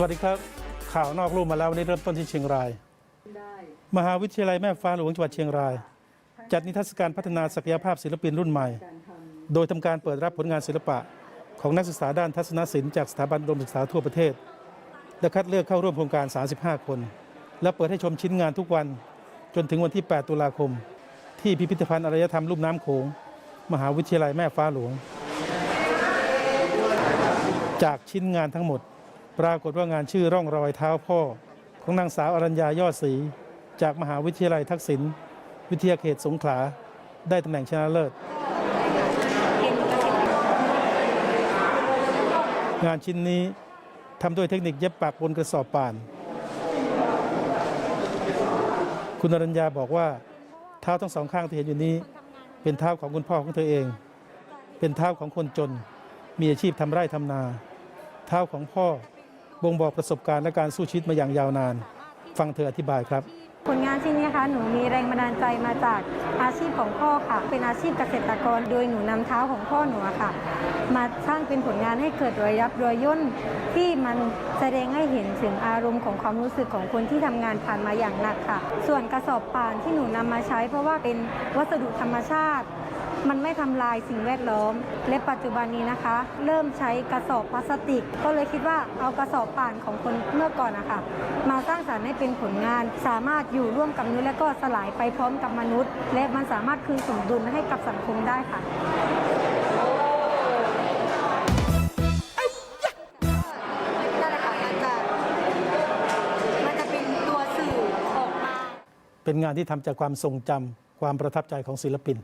สวัสดีครับ ข่าวนอกรูปมาแล้ววันนี้เริ่มต้นที่เชียงราย มหาวิทยาลัยแม่ฟ้าหลวงจังหวัดเชียงราย จัดนิทรรศการพัฒนาศักยภาพศิลปินรุ่นใหม่ โดยทำการเปิดรับผลงานศิลปะ ของนักศึกษาด้านทัศนศิลป์จากสถาบันอุดมศึกษาทั่วประเทศและคัดเลือกเข้าร่วมโครงการ 35 คน และเปิดให้ชมชิ้นงานทุกวัน จนถึงวันที่ 8 ตุลาคม ที่พิพิธภัณฑ์อารยธรรมลุ่มน้ำโขงมหาวิทยาลัยแม่ฟ้าหลวง จากชิ้นงานทั้งหมด ปรากฏว่างานชื่อร่องรอยเท้าพ่อ ของนางสาวอรัญญายอดศรีจากมหาวิทยาลัยทักษิณวิทยาเขตสงขลา ได้ตำแหน่งชนะเลิศ งานชิ้นนี้ทำด้วยเทคนิคเย็บปักบนกระสอบป่าน คุณอรัญญาบอกว่า เท้าทั้งสองข้างที่เห็นอยู่นี้ เป็นเท้าของคุณพ่อของเธอเอง เป็นเท้าของคนจน มีอาชีพทำไร่ทำนา เท้าของพ่อ บ่งบอกประสบการณ์และการสู้ชีวิตมาอย่างยาวนาน ฟังเธออธิบายครับผลงานชิ้นนี้นะคะ หนูมีแรงบันดาลใจมาจากอาชีพของพ่อค่ะ เป็นอาชีพเกษตรกร โดยหนูนำเท้าของพ่อหนูค่ะ มาสร้างเป็นผลงานให้เกิดรอยยับรอยย่นที่มันแสดงให้เห็นถึงอารมณ์ของความรู้สึกของคนที่ทำงานผ่านมาอย่างหนักค่ะ ส่วนกระสอบป่านที่หนูนำมาใช้ เพราะว่าเป็นวัสดุธรรมชาติ มันไม่ทำลายสิ่งแวดล้อม และปัจจุบันนี้นะคะ เริ่มใช้กระสอบพลาสติก ก็เลยคิดว่าเอากระสอบป่านของคนเมื่อก่อนนะคะมาสร้างสรรค์ให้เป็นผลงาน สามารถอยู่ร่วมกับมนุษย์และก็สลายไปพร้อมกับมนุษย์ และมันสามารถคืนสมดุลให้กับสังคมได้ค่ะเป็นตัวสื่อออกมาเป็นงานที่ทำจากความทรงจำความประทับใจของศิลปิน